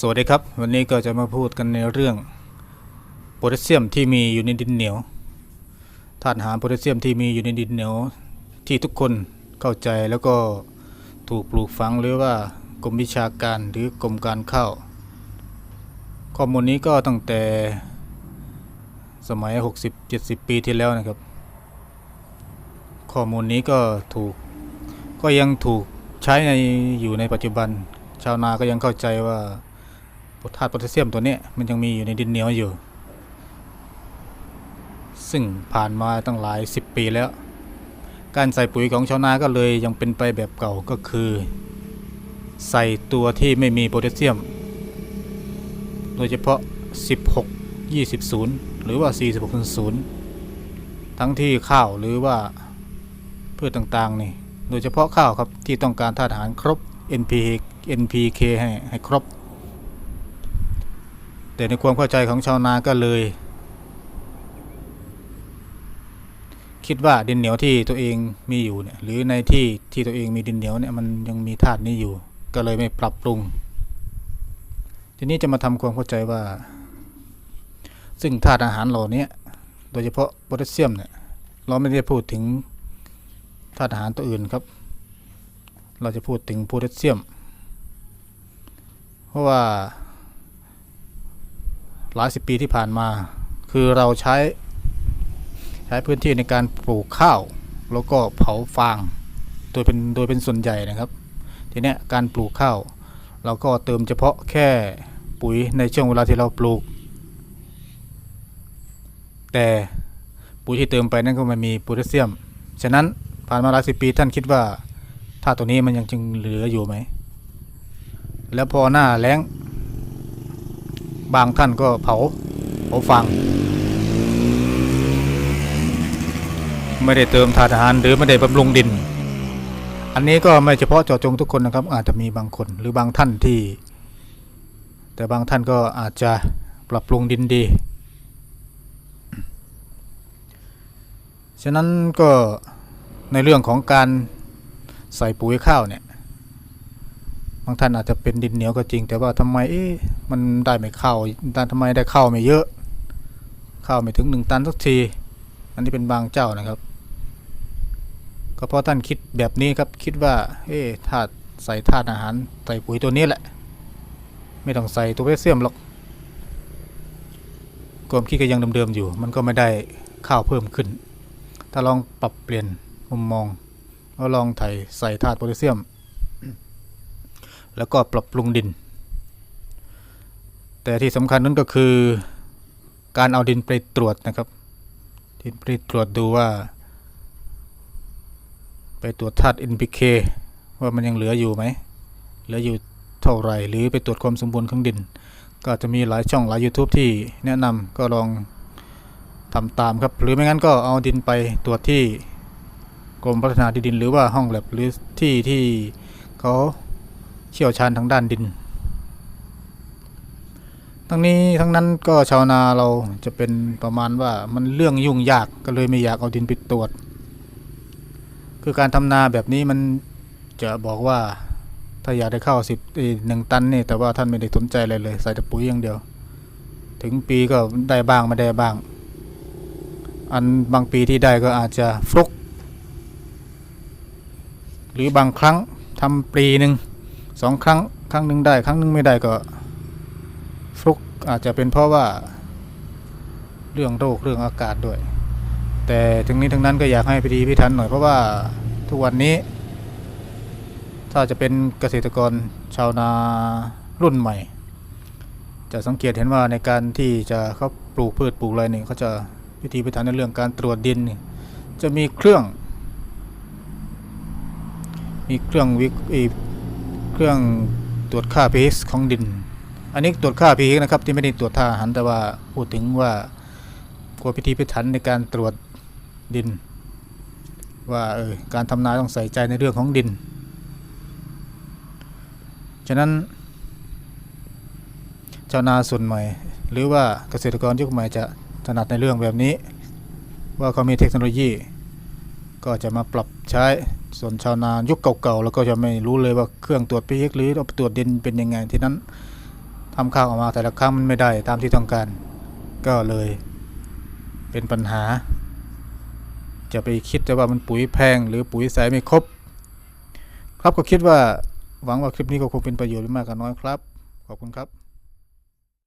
สวัสดีครับ วันนี้ก็จะมาพูดกันในเรื่องโพแทสเซียมที่มีอยู่ในดินเหนียวธาตุอาหารโพแทสเซียมที่มีอยู่ในดินเหนียวที่ทุกคนเข้าใจแล้วก็ถูกปลูกฝังหรือว่ากรมวิชาการหรือกรมการข้าวข้อมูลนี้ก็ตั้งแต่สมัย 60-70 ปีที่แล้วนะครับ ข้อมูลนี้ก็ถูกก็ยังถูกใช้ในอยู่ในปัจจุบัน ชาวนาก็ยังเข้าใจว่า ธาตุโพแทสเซียมตัวนี้มันยังมีอยู่ในดินเหนียวอยู่ ซึ่งผ่านมาตั้งหลายสิบปีแล้ว การใส่ปุ๋ยของชาวนาก็เลยยังเป็นไปแบบเก่าก็คือ ใส่ตัวที่ไม่มีโพแทสเซียม โดยเฉพาะ 16 20 0 หรือว่า 46 0 ทั้งที่ข้าวหรือว่าพืชต่างๆนี่โดยเฉพาะข้าวครับที่ต้องการธาตุอาหารครบ NPK NPK ให้ให้ครบ แต่ในความเข้าใจของชาวนาก็เลย คิดว่าดินเหนียวที่ตัวเองมีอยู่เนี่ยหรือในที่ที่ตัวเองมีดินเหนียวเนี่ยมันยังมีธาตุนี้อยู่ ก็เลยไม่ปรับปรุง ทีนี้จะมาทำความเข้าใจว่า ซึ่งธาตุอาหารเหล่านี้โดยเฉพาะโพแทสเซียมเนี่ยเราไม่ได้พูดถึงธาตุอาหารตัวอื่นครับ เราจะพูดถึงโพแทสเซียม เพราะว่า หลายสิบปีที่ผ่านมา คือเราใช้ใช้พื้นที่ในการปลูกข้าว แล้วก็เผาฟาง โดยเป็นโดยเป็นส่วนใหญ่นะครับ ทีนี้การปลูกข้าว เราก็เติมเฉพาะแค่ปุ๋ยในช่วงเวลาที่เราปลูก แต่ปุ๋ยที่เติมไปนั่นก็ไม่มีโพแทสเซียม ฉะนั้นผ่านมาหลายสิบปีท่านคิดว่าถ้าตัวนี้มันยังจึงเหลืออยู่ไหม แล้วพอหน้าแล้ง บางท่านก็เผาเผาฟังไม่ได้เติมธาตุอาหารหรือไม่ได้บำรุงดิน อันนี้ก็ไม่เฉพาะเจาะจงทุกคนนะครับ อาจจะมีบางคนหรือบางท่านที่ แต่บางท่านก็อาจจะปรับปรุงดินดี ฉะนั้นก็ในเรื่องของการใส่ปุ๋ยข้าวเนี่ย บางท่านอาจจะเป็นดินเหนียวก็จริง แต่ว่าทำไมเอ๊ะมันได้ไม่เข้าแต่ทำไมได้เข้าไม่เยอะ เข้าไม่ถึงหนึ่งตันสักที อันนี้เป็นบางเจ้านะครับ ก็เพราะท่านคิดแบบนี้ครับคิดว่า เอ๊ะธาตุใส่ธาตุอาหารใส่ปุ๋ยตัวนี้แหละ ไม่ต้องใส่ตัวโพแทสเซียมหรอกความคิดก็ยังเดิมๆอยู่ มันก็ไม่ได้ข้าวเพิ่มขึ้น ถ้าลองปรับเปลี่ยนมุมมองแล้วลองไถใส่ธาตุโพแทสเซียม แล้วก็ปรับปรุงดิน แต่ที่สำคัญนั้นก็คือการเอาดินไปตรวจนะครับดินไปตรวจดูว่า ไปตรวจธาตุ NPK ว่ามันยังเหลืออยู่ไหมเหลืออยู่เท่าไหร่หรือไปตรวจความสมบูรณ์ของดิน ก็จะมีหลายช่องหลาย YouTube ที่แนะนำก็ลองทำตามครับ หรือไม่งั้นก็เอาดินไปตรวจที่กรมพัฒนาที่ดินหรือว่าห้องแลบหรือที่ที่เขา เชี่ยวชาญทางด้านดิน ทั้งนี้ทั้งนั้นก็ชาวนาเราจะเป็นประมาณว่ามันเรื่องยุ่งยากก็เลยไม่อยากเอาดินไปตรวจ คือการทำนาแบบนี้มันจะบอกว่าถ้าอยากได้ข้าวสิบหนึ่งตันนี่แต่ว่าท่านไม่ได้สนใจอะไรเลย ใส่แต่ปุ๋ยอย่างเดียว ถึงปีก็ได้บ้างไม่ได้บ้าง อันบางปีที่ได้ก็อาจจะฟลุก หรือบางครั้งทำปีหนึ่ง สองครั้งครั้งหนึ่งได้ ครั้งหนึ่งไม่ได้ก็ฟลุกอาจจะเป็นเพราะว่า เรื่องโรคเรื่องอากาศด้วย แต่ถึงนี้ทั้งนั้นก็อยากให้พิธีพิถันหน่อยเพราะว่าทุกวันนี้ ถ้าจะเป็นเกษตรกรชาวนารุ่นใหม่ จะสังเกตเห็นว่าในการที่จะเขาปลูกพืชปลูกอะไรนี่เขาจะพิธีพิถันในเรื่องการตรวจดิน จะมีเครื่อง มีเครื่องวิ เครื่องตรวจค่า pH ของดิน อันนี้ตรวจค่า pH นะครับที่ไม่ได้ตรวจท่าอาหารแต่ว่าพูดถึงว่ากลัวพิธีพิถันในการตรวจดิน ว่าเออการทำนาต้องใส่ใจในเรื่องของดิน ฉะนั้นชาวนาส่วนใหม่ หรือว่าเกษตรกรยุคใหม่จะถนัดในเรื่องแบบนี้ ว่าเขามีเทคโนโลยี ก็จะมาปรับใช้ ส่วนชาวนายุคเก่าๆแล้วก็จะไม่รู้เลยว่าเครื่องตรวจ pH หรือเอาตรวจดินเป็นยังไงที่นั้นถทำข้าวออกมาแต่ละครั้งมันไม่ได้ตามที่ต้องการ ก็เลยเป็นปัญหา จะไปคิดแต่ว่ามันปุ๋ยแพง หรือปุ๋ยใสไม่ครบ ครับก็คิดว่าหวังว่าคลิปนี้ก็คงเป็นประโยชน์ไม่มากก็น้อยครับ ขอบคุณครับ